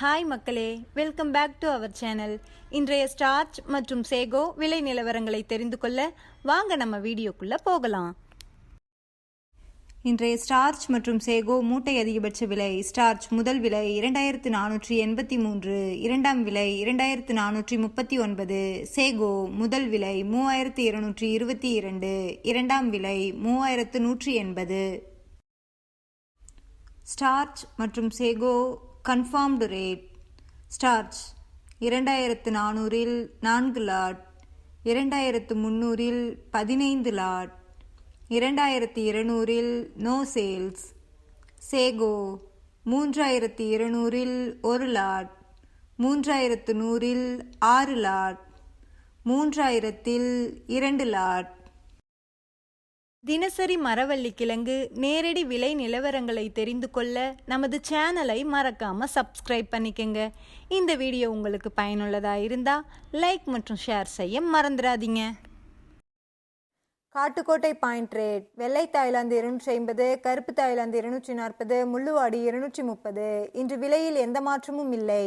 Hi மக்களே. Welcome back to our channel இன்றைய starch மற்றும் சேகோ விலை நிலவரங்களை தெரிந்து கொள்ள வாங்க நம்ம வீடியோக்குள்ள போகலாம். இன்றைய ஸ்டார்ச் மற்றும் சேகோ மூட்டை அதிகபட்ச விலை ஸ்டார்ச் முதல் விலை இரண்டாயிரத்து நானூற்றி எண்பத்தி மூன்று இரண்டாம் விலை இரண்டாயிரத்து நானூற்றி முப்பத்தி ஒன்பது சேகோ முதல் விலை மூவாயிரத்து இருநூற்றி இருபத்தி இரண்டு இரண்டாம் விலை மூவாயிரத்து நூற்றி எண்பது. ஸ்டார்ச் மற்றும் சேகோ கன்ஃபார்ம்டு ரேட் ஸ்டார்ச் இரண்டாயிரத்து நானூறில் நான்கு லாட் இரண்டாயிரத்து முந்நூறில் பதினைந்து லாட் இரண்டாயிரத்தி இருநூறில் நோ சேல்ஸ் சேகோ மூன்றாயிரத்தி இருநூறில் ஒரு லாட் மூன்றாயிரத்து நூறில் ஆறு லாட் மூன்றாயிரத்தில் இரண்டு லாட் தினசரி மரவள்ளி கிழங்கு நேரடி விலை நிலவரங்களை தெரிந்து கொள்ள நமது சேனலை மறக்காம சப்ஸ்கிரைப் பண்ணிக்கங்க. இந்த வீடியோ உங்களுக்கு பயனுள்ளதாக இருந்தால் லைக் மற்றும் ஷேர் செய்ய மறந்துடாதீங்க. காட்டுக்கோட்டை பாயிண்ட் ரேட் வெள்ளை தாய்லாந்து இருநூற்றி ஐம்பது கருப்பு தாய்லாந்து இருநூற்றி நாற்பது முள்ளுவாடி இருநூற்றி முப்பது. இன்று விலையில் எந்த மாற்றமும் இல்லை.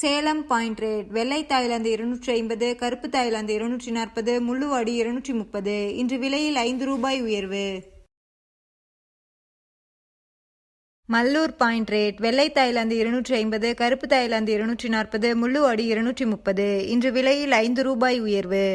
சேலம் பாயிண்ட் ரேட் வெள்ளை தாய்லாந்து இருநூற்றி ஐம்பது கருப்பு தாய்லாந்து இருநூற்றி நாற்பது முள்ளுவாடி இருநூற்றி முப்பது இன்று விலையில் ஐந்து ரூபாய் உயர்வு. மல்லூர் பாயிண்ட் ரேட் வெள்ளை தாய்லாந்து இருநூற்றி ஐம்பது கருப்பு தாய்லாந்து இருநூற்றி நாற்பது முள்ளுவாடி இருநூற்றி முப்பது இன்று விலையில் ஐந்து ரூபாய் உயர்வு.